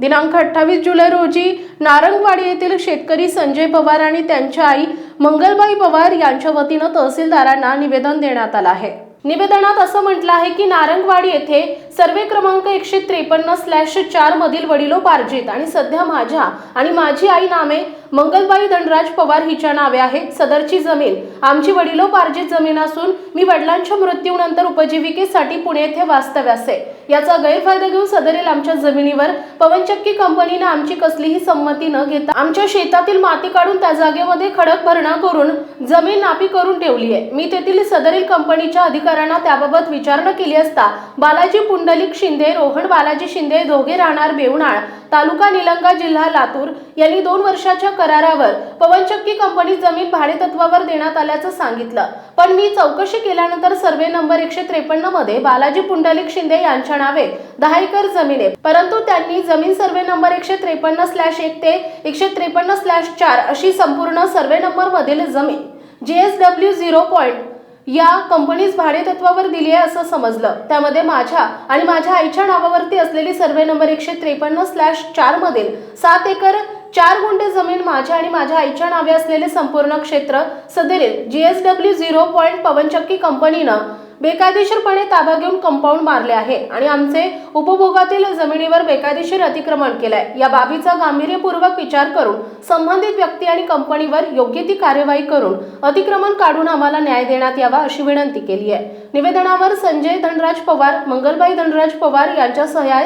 दिनांक अठ्ठावीस जुलै रोजी नारंगवाडी येथील शेतकरी संजय पवार आणि त्यांच्या आई मंगलबाई पवार यांच्या वतीनं तहसीलदारांना निवेदन देण्यात आलं आहे. निवेदनात असं म्हटलं आहे की नारंगवाडी येथे सर्वे क्रमांक एकशे त्रेपन्न स्लॅश चार मधील वडिलोपार्जित आणि सध्या माझ्या आणि माझी आई नामे मंगलबाई धनराज पवार हिच्या नावे आहेत. सदरची जमीन आमची वडिलोपार्जित जमीन असून मी वडिलांच्या मृत्यूनंतर उपजीविकेसाठी पुणे येथे वास्तव्यास आहे. याचा गैरफायदा घेऊन सदरेल आमच्या जमिनीवर पवनचक्की कंपनीने आमची कसलीही संमती न घेता आमच्या शेतातील माती काढून त्या जागेमध्ये खडक भरणा करून जमीन नापी करून ठेवली आहे. मी तेथील सदरील कंपनीच्या अधिकाऱ्यांना त्याबाबत विचारणा केली असता बालाजी पुंडलिक शिंदे रोहन बालाजी शिंदे दोघे राहणार बेवणाळ तालुका निलंगा जिल्हा लातूर यांनी दोन वर्षाच्या करारावर पवनचक्की कंपनी जमीन भाडेतत्वावर देण्यात आल्याचं सांगितलं. पण मी चौकशी केल्यानंतर सर्वे नंबर एकशे त्रेपन्नमध्ये बालाजी पुंडलिक शिंदे यांच्या नावे दहा एकर जमीन. आहे परंतु त्यांनी जमीन सर्वे नंबर एकशे त्रेपन्न स्लॅश एक ते एकशे त्रेपन्न स्लॅश चार अशी संपूर्ण सर्वे नंबर मधील जमीन G S W zero point या कंपनीस भाडेतत्वावर दिली आहे असं समजलं. त्यामध्ये माझ्या आणि माझ्या आईच्या नावावरती असलेली सर्वे नंबर एकशे त्रेपन्न स्लॅश चार मधील सात एकर चार गुंठे जमीन माझ्या आणि माझ्या आईच्या नावे असलेले संपूर्ण क्षेत्र सदरील G S W zero point पवनचक्की कंपनीनं बेकायदेशीरपणे ताबा घेऊन कंपाऊंड मारले आहे आणि आमचे उपभोगातील जमिनीवर बेकायदेशीर अतिक्रमण केलंय. या बाबीचा गांभीर्यपूर्वक विचार करून संबंधित व्यक्ती आणि कंपनीवर योग्य ती कार्यवाही करून अतिक्रमण काढून आम्हाला न्याय देण्यात यावा अशी विनंती केली आहे. निवेदनावर संजय धनराज पवार मंगलबाई धनराज पवार यांच्या सह्या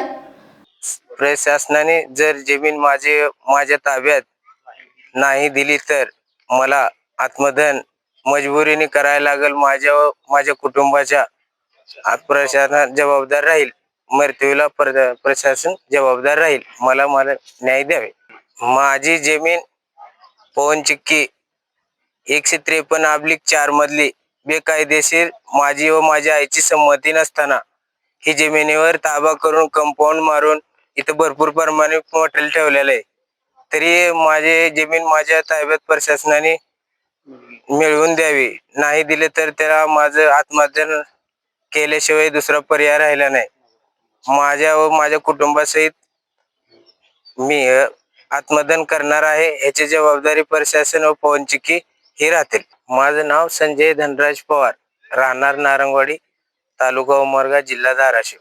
प्रशासनाने जर जमीन माझे माझ्या ताब्यात नाही दिली तर मला आत्मधन मजबुरीने करायला लागेल माझ्या व माझ्या कुटुंबाच्या आ- प्रशासन जबाबदार राहील. मृत्यूला पर- प्रशासन जबाबदार राहील. मला मला न्याय द्यावे. माझी जमीन पवन चिक्की एकशे त्रेपन्न अब्लिक चार मधली बेकायदेशीर माझी व माझ्या आईची संमती नसताना ही जमिनीवर ताबा करून कंपाऊंड मारून इथं भरपूर प्रमाणे मटेरियल ठेवलेलं आहे. तरी माझे जमीन माझ्या ताब्यात प्रशासनाने मिळवून द्यावी. नाही दिले तर त्याला माझं आत्महत्या केल्याशिवाय दुसरा पर्याय राहिला नाही. माझ्या व माझ्या कुटुंबासहित मी अ, आत्मदन करणार आहे याची जबाबदारी प्रशासन व पवनचिकी ही राहतील. माझं नाव संजय धनराज पवार. राहणार नारंगवाडी तालुका उमरगा जिल्हा धाराशिव.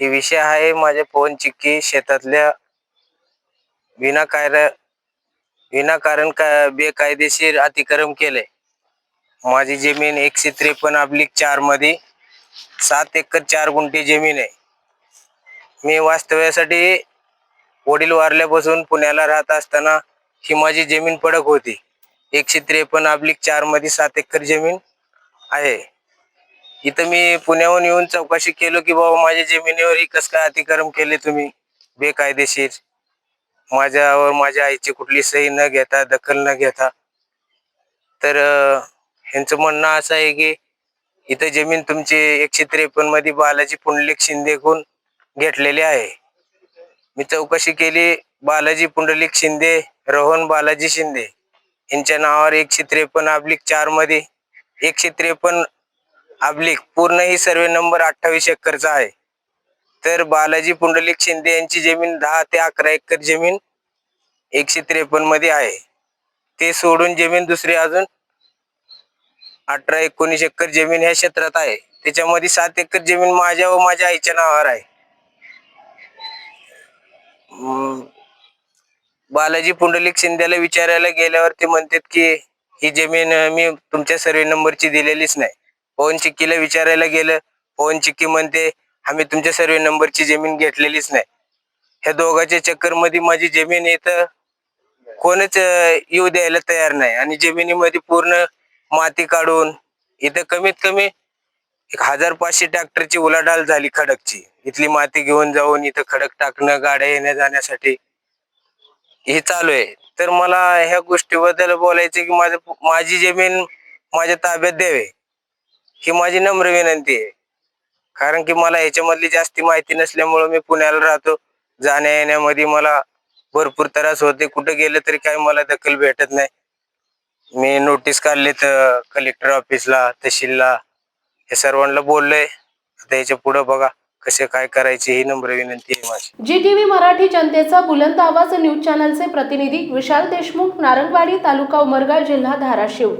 हे विषय आहे माझ्या पवनचिक्की शेतातल्या शेतातल्या विनाकार्य विनाकारण का बेकायदेशीर अतिक्रम केले माझी जमीन एकशे त्रेपन्न अब्लिक चारमध्ये सात एकर चार गुंठे जमीन आहे. मी वास्तव्यासाठी वडील वारल्यापासून पुण्याला राहत असताना ही माझी जमीन पडक होती. एकशे त्रेपन्न अब्लिक चारमध्ये सात एकर जमीन आहे. इथं मी पुण्याहून येऊन चौकशी केलो की बाबा माझ्या जमिनीवर ही कस काय अतिक्रम केले तुम्ही? बेकायदेशीर. माझ्यावर माझ्या आईची कुठली सही न घेता दखल न घेता. तर ह्यांचं म्हणणं असं आहे की इथं जमीन तुमची एकशे त्रेपन्नमध्ये बालाजी पुंडलिक शिंदेकडून घेतलेली आहे. मी चौकशी केली बालाजी पुंडलिक शिंदे रोहन बालाजी शिंदे. यांच्या नावावर एकशे त्रेपन्न अब्लिक चारमध्ये एकशे त्रेपन्न अब्लिक पूर्ण ही सर्वे नंबर अठ्ठावीस एकरचा आहे. तर बालाजी पुंडलिक शिंदे यांची जमीन दहा ते अकरा एकर जमीन एकशे त्रेपन्नमध्ये आहे. ते सोडून जमीन दुसरी अजून अठरा एकोणीस एकर जमीन ह्या क्षेत्रात आहे. त्याच्यामध्ये सात एकर जमीन माझ्या व माझ्या आईच्या नावावर आहे. हम्म, बालाजी पुंडलिक शिंदेला विचारायला गेल्यावर ते म्हणतात की ही जमीन मी तुमच्या सर्वे नंबरची दिलेलीच नाही. पवन चिक्कीला विचारायला गेलं. पवन चिक्की म्हणते आम्ही तुमच्या सर्वे नंबरची जमीन घेतलेलीच नाही. ह्या दोघांच्या चक्करमध्ये माझी जमीन इथं कोणच येऊ द्यायला तयार नाही. आणि जमिनीमध्ये पूर्ण माती काढून इथं कमीत कमी एक हजार पाचशे ट्रॅक्टरची उलाढाल झाली खडकची. इथली माती घेऊन जाऊन इथं खडक टाकणं गाड्या येण्या जाण्यासाठी हे चालू आहे. तर मला ह्या गोष्टीबद्दल बोलायचं की माझं माझी जमीन माझ्या ताब्यात द्यावे. ही माझी नम्र विनंती आहे. कारण की मला ह्याच्यामधली जास्ती माहिती नसल्यामुळं मी पुण्याला राहतो. जाण्या येण्यामध्ये मला भरपूर त्रास होते कुठं गेलं तरी काही मला दखल भेटत नाही. मी नोटीस काढली तर कलेक्टर ऑफिसला तहसीलला हे सर्वांना बोललोय. आता याच्या पुढं बघा कसे काय करायचे ही नम्र विनंती आहे माझी. जी टीव्ही मराठी जनतेचा बुलंद आवाज न्यूज चॅनलचे प्रतिनिधी विशाल देशमुख नारंगवाडी तालुका उमरगा जिल्हा धाराशिव.